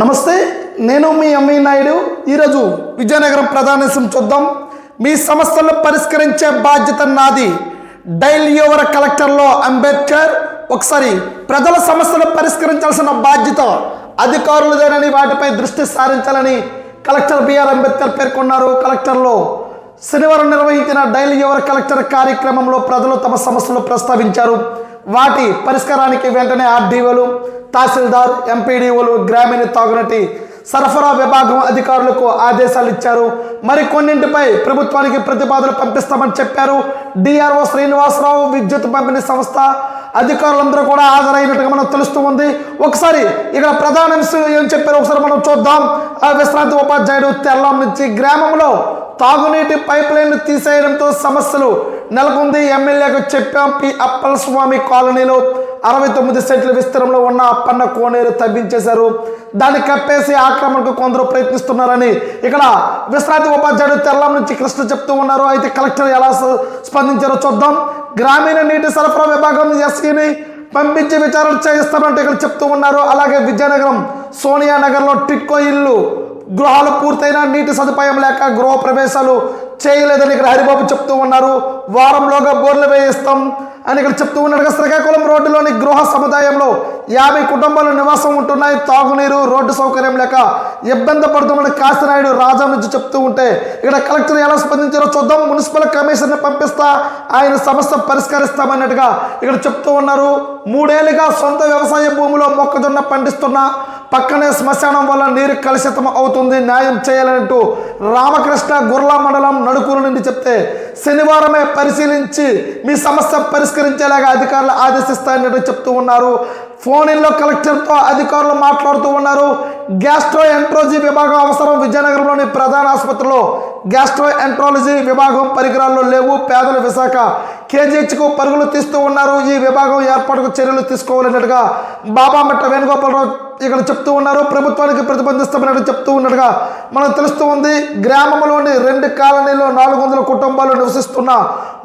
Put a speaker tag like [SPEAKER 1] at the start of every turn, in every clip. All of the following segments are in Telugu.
[SPEAKER 1] నమస్తే నేను మీ అమ్మీ నాయుడు. ఈరోజు విజయనగరం ప్రధానేశం చూద్దాం. మీ సమస్యలను పరిష్కరించే బాధ్యత నాది. డైల్ యువర్ కలెక్టర్లో అంబేద్కర్ ఒకసారి ప్రజల సమస్యలు పరిష్కరించాల్సిన బాధ్యత అధికారులదేనని వాటిపై దృష్టి సారించాలని కలెక్టర్ బిఆర్ అంబేద్కర్ పేర్కొన్నారు. కలెక్టర్లో శనివారం నిర్వహించిన డైలీ యువర్ కలెక్టర్ కార్యక్రమంలో ప్రజలు తమ సమస్యలు ప్రస్తావించారు. వాటి పరిష్కారానికి వెంటనే ఆర్డీఓలు తహసీల్దార్ ఎంపీడీఓలు గ్రామీణ తాగునీటి సరఫరా విభాగం అధికారులకు ఆదేశాలు ఇచ్చారు. మరి కొన్నింటిపై ప్రభుత్వానికి ప్రతిపాదనలు పంపిస్తామని చెప్పారు. డిఆర్ఓ శ్రీనివాసరావు విద్యుత్ పంపిణీ సంస్థ. అధికారులందరూ కూడా హాజరైనట్టుగా మనకు తెలుస్తూ ఉంది. ఒకసారి ఇక్కడ ప్రధాన అంశం ఏం చెప్పారు ఒకసారి మనం చూద్దాం. ఆ విశ్రాంతి ఉపాధ్యాయుడు తెల్లం నుంచి గ్రామంలో తాగునీటి పైప్ లైన్లు తీసేయడంతో సమస్యలు నెలకొంది ఎమ్మెల్యేకు చెప్పాం పి అప్పల స్వామి కాలనీలో అరవై తొమ్మిది సెంట్ల విస్తీర్ణంలో ఉన్న అప్పన్న కోనేరు తవ్వించేశారు. దాన్ని కప్పేసి ఆక్రమణకు కొందరు ప్రయత్నిస్తున్నారని ఇక్కడ విశ్రాంతి ఉపాధ్యాయుడు తెల్లం నుంచి కృష్ణ చెప్తూ ఉన్నారు. అయితే కలెక్టర్ ఎలా స్పందించారో చూద్దాం. గ్రామీణ నీటి సరఫరా విభాగం ఎస్సీని పంపించి విచారణ చేయిస్తామంటే ఇక్కడ చెప్తూ ఉన్నారు. అలాగే విజయనగరం సోనియా నగర్లో టిక్కో ఇల్లు గృహాలు పూర్తయిన నీటి సదుపాయం లేక గృహ ప్రవేశాలు చేయలేదని ఇక్కడ హరిబాబు చెప్తూ ఉన్నారు. వారంలోగా బోర్లు వేయిస్తాం అని ఇక్కడ చెప్తూ ఉన్నాడు. శ్రీకాకుళం రోడ్డులోని గృహ సముదాయంలో యాభై కుటుంబాలు నివాసం ఉంటున్నాయి. తాగునీరు రోడ్డు సౌకర్యం లేక ఇబ్బంది పడుతుందని కాశీనాయుడు రాజా నుంచి చెప్తూ ఉంటే ఇక్కడ కలెక్టర్ ఎలా స్పందించారో చూద్దాం. మున్సిపల్ కమిషన్ని పంపిస్తా ఆయన సమస్య పరిష్కరిస్తామన్నట్టుగా ఇక్కడ చెప్తూ ఉన్నారు. మూడేళ్ళుగా సొంత వ్యవసాయ భూమిలో మొక్కజొన్న పండిస్తున్న పక్కనే శ్మశానం వల్ల నీరు కలుషితం అవుతుంది న్యాయం చేయాలంటూ రామకృష్ణ గుర్లా మండలం నడుకూరు నుండి చెప్తే శనివారమే పరిశీలించి మీ సమస్య పరిష్కరించేలాగా అధికారులు ఆదేశిస్తాయన్నట్టు చెప్తూ ఉన్నారు. ఫోన్ ఇన్లో కలెక్టర్తో అధికారులు మాట్లాడుతూ ఉన్నారు. గ్యాస్ట్రో ఎంట్రోజీ విభాగం అవసరం విజయనగరంలోని ప్రధాన ఆసుపత్రిలో. గ్యాస్ట్రో ఎంట్రాలజీ విభాగం పరికరాల్లో లేవు పేదల విశాఖ. కేజీహెచ్కు పరుగులు తీస్తూ ఉన్నారు. ఈ విభాగం ఏర్పాటుకు చర్యలు తీసుకోవాలన్నట్టుగా బాబామెట్ట వేణుగోపాలరావు ఇక్కడ చెప్తూ ఉన్నారు. ప్రభుత్వానికి ప్రతిబంధిస్తామని చెప్తూ ఉన్నట్టుగా మనకు తెలుస్తూ ఉంది. గ్రామంలోని రెండు కాలనీలో నాలుగు వందల కుటుంబాలు నివసిస్తున్న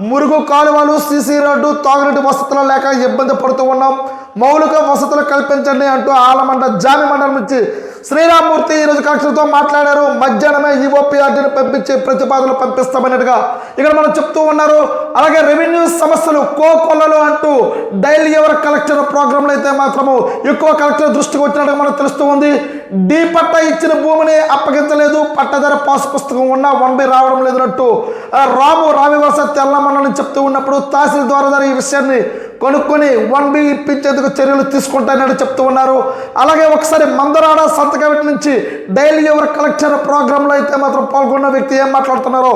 [SPEAKER 1] మురుగు కాలువలు సీసీ రోడ్డు తాగునీటి వసతులు లేక ఇబ్బంది పడుతూ ఉన్నాం. మౌలిక వసతులు కల్పించండి అంటూ ఆలమండ జామి మండలం నుంచి శ్రీరామ్మూర్తి ఈరోజు కలెక్టర్తో మాట్లాడారు. మధ్యాహ్నమే ఈఓపీఆర్టీని పంపించి ప్రతిపాదనలు పంపిస్తామన్నట్టుగా ఇక్కడ మనం చెప్తూ ఉన్నారు. అలాగే రెవెన్యూ సమస్యలు కోకొల్లలు అంటూ డైలీ ఎవర్ కలెక్టర్ ప్రోగ్రాంలు అయితే మాత్రము ఎక్కువ కలెక్టర్ దృష్టికి వచ్చినట్టుగా మనకు తెలుస్తూ ఉంది. డీ పట్ట ఇచ్చిన భూమిని అప్పగించలేదు. పట్టధర పాస్ పుస్తకం ఉన్నా వన్ బై రావడం లేదన్నట్టు రాము రావివలస తెల్లమన్నని చెప్తూ ఉన్నప్పుడు తహసీల్ ద్వారా ఈ విషయాన్ని కొనుక్కొని వన్ బి ఇప్పించేందుకు చర్యలు తీసుకుంటానని చెప్తూ ఉన్నారు. అలాగే ఒకసారి మందరాడ సంతకవిటి నుంచి డైలీ ఎవర్ కలెక్టర్ ప్రోగ్రాంలో అయితే మాత్రం పాల్గొన్న వ్యక్తి ఏం మాట్లాడుతున్నారో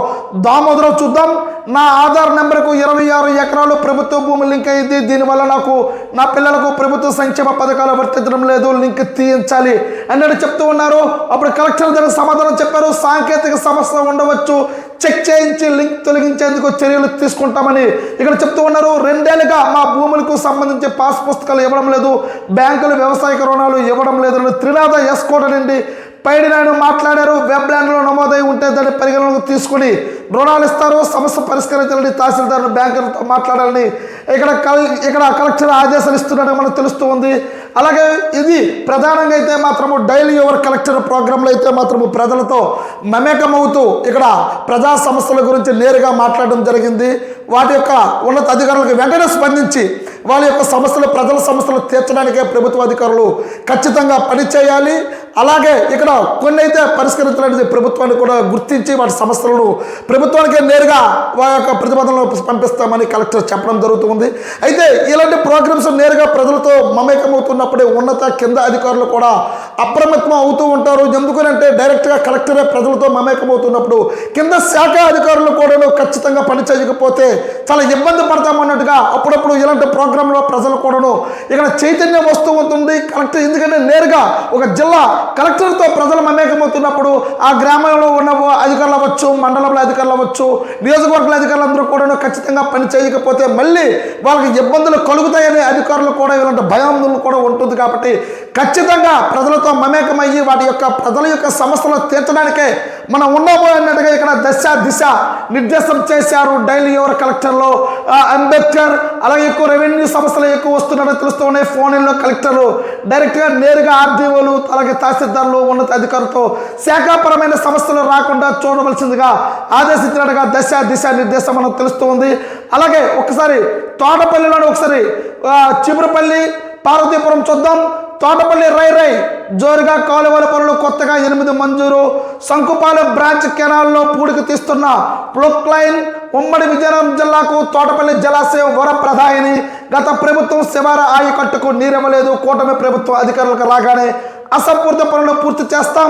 [SPEAKER 1] దామోదరం చూద్దాం. నా ఆధార్ నెంబర్కు ఇరవై ఆరు ఎకరాలు ప్రభుత్వ భూమి లింక్ అయింది. దీనివల్ల నాకు నా పిల్లలకు ప్రభుత్వ సంక్షేమ పథకాలు వర్తించడం లేదు. లింక్ తీయించాలి అన్నట్టు చెప్తూ ఉన్నారు. అప్పుడు కలెక్టర్ దగ్గర సమాధానం చెప్పారు. సాంకేతిక సమస్య ఉండవచ్చు. చెక్ చేయించి లింక్ తొలగించేందుకు చర్యలు తీసుకుంటామని ఇక్కడ చెప్తూ ఉన్నారు. రెండేళ్ళుగా మా భూములకు సంబంధించి పాస్ పుస్తకాలు ఇవ్వడం లేదు బ్యాంకులు వ్యవసాయక రుణాలు ఇవ్వడం లేదు త్రినాథ ఎస్ కోట నుండి పైడి నాయుడు మాట్లాడారు. వెబ్ ల్యాండ్లో నమోదై ఉంటే దాన్ని పరిగణనకు తీసుకుని రుణాలు ఇస్తారు సమస్య పరిష్కరించాలని తహసీల్దార్ బ్యాంకులతో మాట్లాడాలని ఇక్కడ కల్ ఇక్కడ కలెక్టర్ ఆదేశాలు ఇస్తున్నట్టు మనకు తెలుస్తూ ఉంది. అలాగే ఇది ప్రధానంగా అయితే మాత్రము డైలీ యువర్ కలెక్టర్ ప్రోగ్రాంలో అయితే మాత్రము ప్రజలతో మమేకమవుతూ ఇక్కడ ప్రజా సమస్యల గురించి నేరుగా మాట్లాడడం జరిగింది. వాటి యొక్క ఉన్నత అధికారులకు వెంటనే స్పందించి వాళ్ళ యొక్క సమస్యలు ప్రజల సమస్యలు తీర్చడానికే ప్రభుత్వ అధికారులు ఖచ్చితంగా పనిచేయాలి అలాగే ఇక్కడ కొన్ని అయితే పరిష్కరించడానికి ప్రభుత్వాన్ని కూడా గుర్తించి వాటి సమస్యలను ప్రభుత్వానికే నేరుగా వారి యొక్క ప్రతిపాదనలు పంపిస్తామని కలెక్టర్ చెప్పడం జరుగుతుంది. అయితే ఇలాంటి ప్రోగ్రామ్స్ నేరుగా ప్రజలతో మమేకమవుతున్నప్పుడే ఉన్నత కింద అధికారులు కూడా అప్రమత్తం అవుతూ ఉంటారు. ఎందుకనంటే డైరెక్ట్గా కలెక్టరే ప్రజలతో మమేకమవుతున్నప్పుడు కింద శాఖ అధికారులు కూడా ఖచ్చితంగా పని చేయకపోతే చాలా ఇబ్బంది పడతామన్నట్టుగా అప్పుడప్పుడు ఇలాంటి ప్రోగ్రాంలో ప్రజలు కూడాను ఇక్కడ చైతన్యం వస్తూ ఉంటుంది. కలెక్టర్ ఎందుకంటే నేరుగా ఒక జిల్లా కలెక్టర్తో ప్రజలు మమేకమవుతున్నప్పుడు ఆ గ్రామంలో ఉన్న అధికారులు అవ్వచ్చు మండలంలో అధికారులు వెళ్ళవచ్చు నియోజకవర్గాల అధికారులందరూ కూడా ఖచ్చితంగా పని చేయకపోతే మళ్ళీ వాళ్ళకి ఇబ్బందులు కలుగుతాయని అధికారులు కూడా ఇలాంటి భయాందోళన కూడా ఉంటుంది కాబట్టి ఖచ్చితంగా ప్రజలతో మమేకమయ్యి వాటి యొక్క ప్రజల యొక్క సమస్యలు తీర్చడానికే మనం ఉన్నాము అన్నట్టుగా ఇక్కడ దశ దిశ నిర్దేశం చేశారు డైలీ యువర్ కలెక్టర్లో. అంబేద్కర్ అలాగే ఎక్కువ రెవెన్యూ సమస్యలు ఎక్కువ వస్తున్నాయని తెలుస్తూ ఉన్నాయి ఫోన్లో కలెక్టర్లు. డైరెక్ట్గా నేరుగా ఆర్డీఓలు అలాగే తహసీల్దార్లు ఉన్నత అధికారులతో శాఖాపరమైన సమస్యలు రాకుండా చూడవలసిందిగా ఆదేశించినట్టుగా దశ దిశ నిర్దేశం మనకు తెలుస్తూ ఉంది. అలాగే ఒకసారి తోటపల్లిలోని ఒకసారి ఆ, చిబురుపల్లి పార్వతీపురం చూద్దాం. తోటపల్లి రై రై జోరుగా కాలువల పనులు కొత్తగా ఎనిమిది మంజూరు. శంకుపాలెం బ్రాంచ్ కెనాల్లో పూడికి తీస్తున్న ప్లుక్ లైన్ ఉమ్మడి విజయనగరం జిల్లాకు తోటపల్లి జలాశయం వరప్రధాయని గత ప్రభుత్వం శివార ఆయకట్టుకు నీరివ్వలేదు కూటమి ప్రభుత్వ అధికారులకు రాగానే అసంపూర్త పనులు పూర్తి చేస్తాం.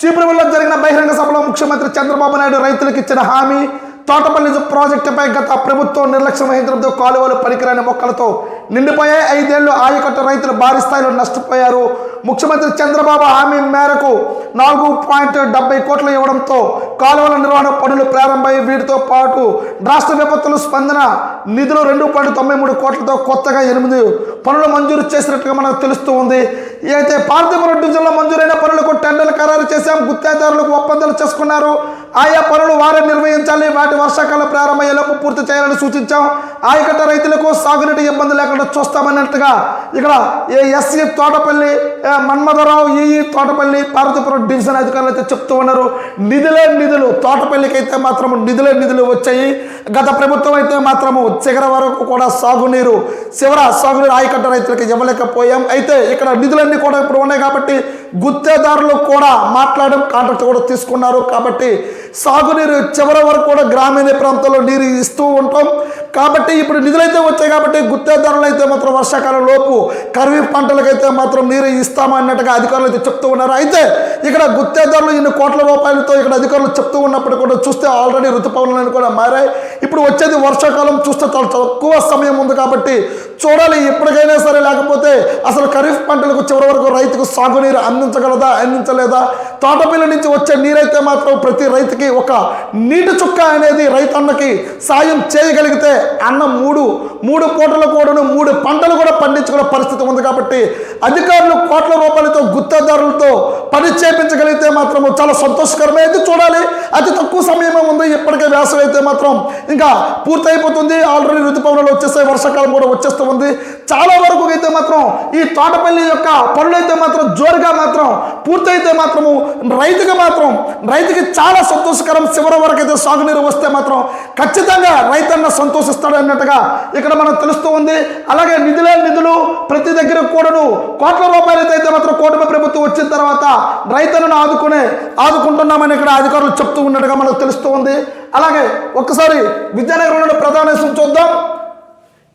[SPEAKER 1] చీపురులో జరిగిన బహిరంగ సభలో ముఖ్యమంత్రి చంద్రబాబు నాయుడు రైతులకు ఇచ్చిన హామీ తోటపల్లి ప్రాజెక్టుపై గత ప్రభుత్వం నిర్లక్ష్యం వహించడంతో కాలువలు పనికిరాని మొక్కలతో నిండిపోయాయి ఐదేళ్ళు ఆయకట్టు రైతులు భారీ స్థాయిలో నష్టపోయారు. ముఖ్యమంత్రి చంద్రబాబు హామీ మేరకు నాలుగు పాయింట్ డెబ్బై కోట్లు ఇవ్వడంతో కాలువల నిర్వహణ పనులు ప్రారంభమై వీటితో పాటు రాష్ట్ర విపత్తులు స్పందన నిధులు రెండు పాయింట్ తొంభై మూడు కోట్లతో కొత్తగా ఎనిమిది పనులు మంజూరు చేసినట్టుగా మనకు తెలుస్తూ ఉంది. అయితే పార్థిపురం డివిజన్లో మంజూరైన పనులకు టెండర్లు ఖరారు చేశాం గుత్తేదారులకు ఒప్పందాలు చేసుకున్నారు. ఆయా పనులు వారే నిర్వహించాలి. వాటి వర్షాకాలం ప్రారంభమయ్యేలోపు పూర్తి చేయాలని సూచించాం. ఆయకట్ట రైతులకు సాగునీటి ఇబ్బంది లేకుండా చూస్తామన్నట్టుగా ఇక్కడ ఏ ఎస్సీ తోటపల్లి మన్మధరావు ఈ తోటపల్లి పార్వతీపురం డివిజన్ అధికారులు అయితే చెప్తూ ఉన్నారు. నిధులే నిధులు. తోటపల్లికి అయితే మాత్రం నిధులే నిధులు వచ్చాయి. గత ప్రభుత్వం అయితే మాత్రము చిగర వరకు కూడా సాగునీరు చివర సాగునీరు ఆయకట్ట రైతులకు ఇవ్వలేకపోయాం. అయితే ఇక్కడ నిధులన్నీ కూడా ఇప్పుడు ఉన్నాయి కాబట్టి గుత్తేదారులు కూడా మాట్లాడడం కాంట్రాక్ట్ కూడా తీసుకున్నారు. కాబట్టి సాగునీరు చివరి వరకు కూడా గ్రామీణ ప్రాంతాల్లో నీరు ఇస్తూ ఉంటాం. కాబట్టి ఇప్పుడు నిధులైతే వచ్చాయి కాబట్టి గుత్తేదారులు అయితే మాత్రం వర్షాకాలం లోపు ఖరీఫ్ పంటలకైతే మాత్రం నీరు ఇస్తామన్నట్టుగా అధికారులు అయితే చెప్తూ ఉన్నారు. అయితే ఇక్కడ గుత్తేదారులు ఇన్ని కోట్ల రూపాయలతో ఇక్కడ అధికారులు చెప్తూ ఉన్నప్పుడు కూడా చూస్తే ఆల్రెడీ ఋతుపవనాలు కూడా మారాయి. ఇప్పుడు వచ్చేది వర్షాకాలం చూస్తే చాలా తక్కువ సమయం ఉంది కాబట్టి చూడాలి ఎప్పటికైనా సరే లేకపోతే అసలు ఖరీఫ్ పంటలకు చివరి వరకు రైతుకు సాగునీరు అందించగలదా అందించలేదా? తోటపల్లి నుంచి వచ్చే నీరైతే మాత్రం ప్రతి రైతుకి ఒక నీటి చుక్క అనేది రైతన్నకి సాయం చేయగలిగితే అన్న మూడు మూడు పూటలు కూడాను మూడు పంటలు కూడా పండించుకునే పరిస్థితి ఉంది కాబట్టి అధికారులు కోట్ల రూపాయలతో గుత్తదారులతో పని చేపించగలిగితే మాత్రం చాలా సంతోషకరమే. అయితే చూడాలి. అతి తక్కువ సమయమే ఉంది. ఇప్పటికే వేసవి అయితే మాత్రం ఇంకా పూర్తయిపోతుంది. ఆల్రెడీ ఋతుపవనాలు వచ్చేస్తాయి వర్షాకాలం కూడా వచ్చేస్తూ ఉంది. చాలా వరకు అయితే మాత్రం ఈ తోటపల్లి యొక్క పనులు అయితే మాత్రం జోరుగా మాత్రం పూర్తయితే మాత్రము రైతుకి మాత్రం రైతుకి చాలా సంతోషకరం. చివరి వరకు అయితే సాగునీరు వస్తే మాత్రం ఖచ్చితంగా రైతన్న సంతోషిస్తాడు అన్నట్టుగా ఇక్కడ మనం తెలుస్తూ ఉంది. అలాగే నిధులే నిధులు ప్రతి దగ్గర కూడాను కోట్ల రూపాయలు అయితే మాత్రం కూటమి ప్రభుత్వం వచ్చిన తర్వాత రైతులను ఆదుకునే ఆదుకుంటున్నామని ఇక్కడ అధికారులు చెప్తూ ఉన్నట్టుగా మనకు తెలుస్తూ ఉంది. అలాగే ఒక్కసారి విద్యానగరంలో ప్రధాన చూద్దాం.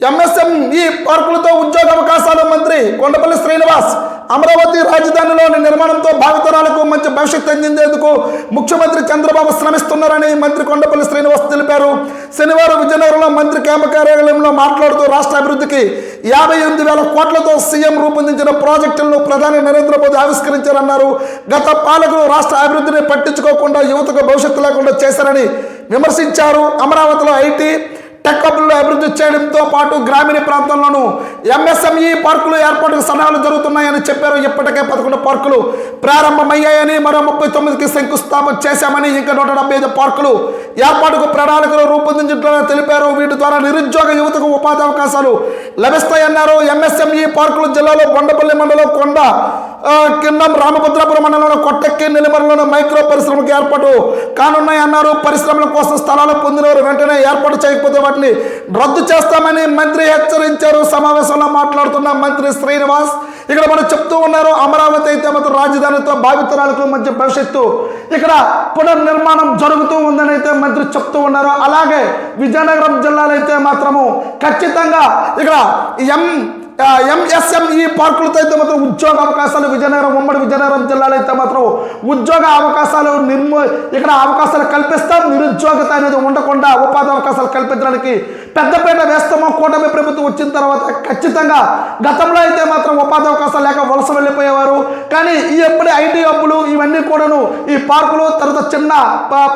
[SPEAKER 1] ఎంఎస్ఎంఈ పార్కులతో ఉద్యోగ అవకాశాలు మంత్రి కొండపల్లి శ్రీనివాస్ అమరావతి రాజధానిలోని నిర్మాణంతో భావితరాలకు మంచి భవిష్యత్తు అందించేందుకు ముఖ్యమంత్రి చంద్రబాబు శ్రమిస్తున్నారని మంత్రి కొండపల్లి శ్రీనివాస్ తెలిపారు. శనివారం విజయనగరంలో మంత్రి క్యాంపు కార్యాలయంలో మాట్లాడుతూ రాష్ట్ర అభివృద్ధికి యాభై ఎనిమిది వేల కోట్లతో సీఎం రూపొందించిన ప్రాజెక్టులను ప్రధాని నరేంద్ర మోదీ ఆవిష్కరించారన్నారు. గత పాలకులు రాష్ట్ర అభివృద్ధిని పట్టించుకోకుండా యువతకు భవిష్యత్తు లేకుండా చేశారని విమర్శించారు. అమరావతిలో ఐటీ టెక్ అభివృద్ధి చేయడంతో పాటు గ్రామీణ ప్రాంతంలోనూ ఎంఎస్ఎంఈ పార్కులు ఏర్పాటుకు సన్నాహాలు జరుగుతున్నాయని చెప్పారు. ఇప్పటికే పదకొండు పార్కులు ప్రారంభమయ్యాయని మరో ముప్పై తొమ్మిదికి శంకుస్థాపన చేశామని ఇంకా నూట డెబ్బై ఐదు పార్కులు ఏర్పాటుకు ప్రణాళికలు రూపొందించడం తెలిపారు. వీటి ద్వారా నిరుద్యోగ యువతకు ఉపాధి అవకాశాలు లభిస్తాయన్నారు. ఎంఎస్ఎంఈ పార్కులు జిల్లాలో బొండపల్లి మండలం కొండ కిందం రామభద్రాపురం మండలంలో కొట్టక్కి నెల్లిమరలోని మైక్రో పరిశ్రమకు ఏర్పాటు కానున్నాయన్నారు పరిశ్రమల కోసం స్థలాలు పొందినవారు వెంటనే ఏర్పాటు చేయకపోతే వాటిని రద్దు చేస్తామని మంత్రి హెచ్చరించారు. సమావేశంలో మాట్లాడుతున్న మంత్రి శ్రీనివాస్ ఇక్కడ మనం చెప్తూ ఉన్నారు అమరావతి అయితే మాత్రం రాజధానితో భావితరాలకు మధ్య భవిష్యత్తు ఇక్కడ పునర్నిర్మాణం జరుగుతూ ఉందని అయితే మంత్రి చెప్తూ ఉన్నారు. అలాగే విజయనగరం జిల్లాలో అయితే మాత్రము ఖచ్చితంగా ఇక్కడ ఎం ఎంఎస్ఎంఈ పార్కులతో అయితే మాత్రం ఉద్యోగ అవకాశాలు విజయనగరం ఉమ్మడి విజయనగరం జిల్లాలో అయితే మాత్రం ఉద్యోగ అవకాశాలు నిర్మ ఇక్కడ అవకాశాలు కల్పిస్తాం నిరుద్యోగత అనేది ఉండకుండా ఉపాధి అవకాశాలు కల్పించడానికి పెద్దపేట వేస్తామో కూటమి ప్రభుత్వం వచ్చిన తర్వాత ఖచ్చితంగా గతంలో అయితే మాత్రం ఉపాధి అవకాశాలు లేక వలస వెళ్ళిపోయేవారు. కానీ ఈ ఎప్పుడే ఐటీ హబ్బులు ఇవన్నీ కూడాను ఈ పార్కులు తర్వాత చిన్న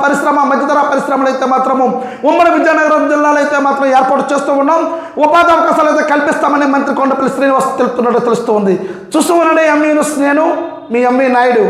[SPEAKER 1] పరిశ్రమ మధ్యతర పరిశ్రమలు అయితే మాత్రము ఉమ్మడి విజయనగరం జిల్లాలో అయితే మాత్రం ఏర్పాటు చేస్తూ ఉన్నాం. ఉపాధి అవకాశాలు అయితే కల్పిస్తామని మంత్రి కొండపల్లి శ్రీనివాస్ తెలుపుతున్నట్టు తెలుస్తుంది చూస్తూ ఉండండి ఎంఈ నేను మీ ఎంఈ నాయుడు.